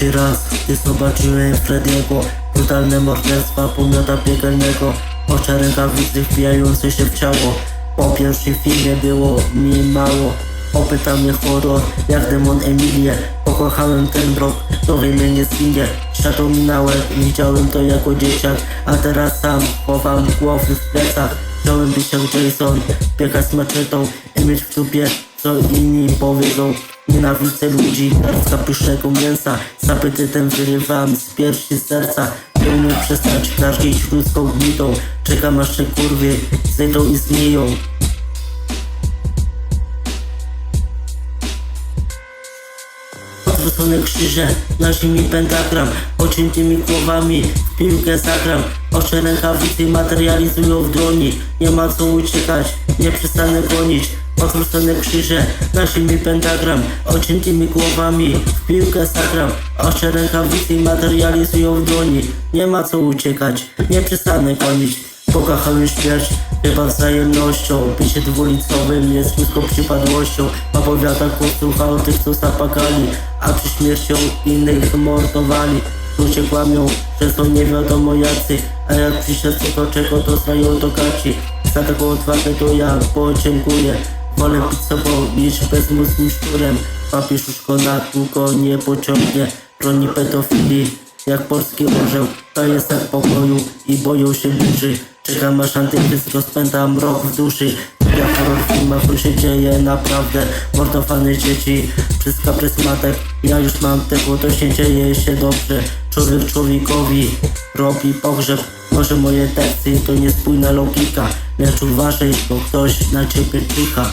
Pierwszy raz, gdy zobaczyłem Frediego Brutalne morderstwa pomiota piekielnego. Oczy rękawicy wbijające się w ciało. Po pierwszym filmie było mi mało. Opytał mnie horror, jak demon Emilię Pokochałem ten rok, to we mnie nie zginie Światło minąłem, widziałem to jako dzieciak. A teraz sam chowam głowy w plecach. Chciałem być jak Jason, biegać z maczetą I mieć w dupie, co inni powiedzą Nienawidzę ludzi, z kapusznego mięsa. Z apetytem wyrywam z piersi serca. Nie umiem przestać karcić ludzką gmitą Czekam aż te kurwy zejdą i zgniją Odwrócone krzyże, na ziemi pentagram. Ociętymi głowami w piłkę zagram. Oczy rękawicy materializują w dłoni. Nie ma co uciekać, nie przestanę gonić Odwrócone krzyże, na ziemi pentagram Ociętymi głowami w piłkę zagram Oczy rękawicy materializują w dłoni Nie ma co uciekać, nie przestanę gonić Pokochałem śmierć, chyba wzajemnością Bycie dwulicowym jest ludzką przypadłością. Opowiada posłucha o tych, co zapakali A przy śmiercią innych mordowali. Ludzie kłamią, że są nie wiadomo jacy A jak przyszedł do czego, to znają do gaci? Za taką odwagę to ja podziękuję Wolę być sobą niż bezmózgim szczurem Papieżuszko na długo nie pociągnie Broni pedofilii jak polski orzeł. To jest tak pokoju i boją się burzy. Czekam aż antychryst rozpęta mrok w duszy. Jak horror w filmach się dzieje naprawdę Mordowane dzieci. Przez kaprys matek Ja już mam tego, to się dzieje się dobrze. Człowiek człowiekowi robi pogrzeb. Może moje teksty to niespójna logika. Lecz uważaj, bo ktoś na ciebie czyha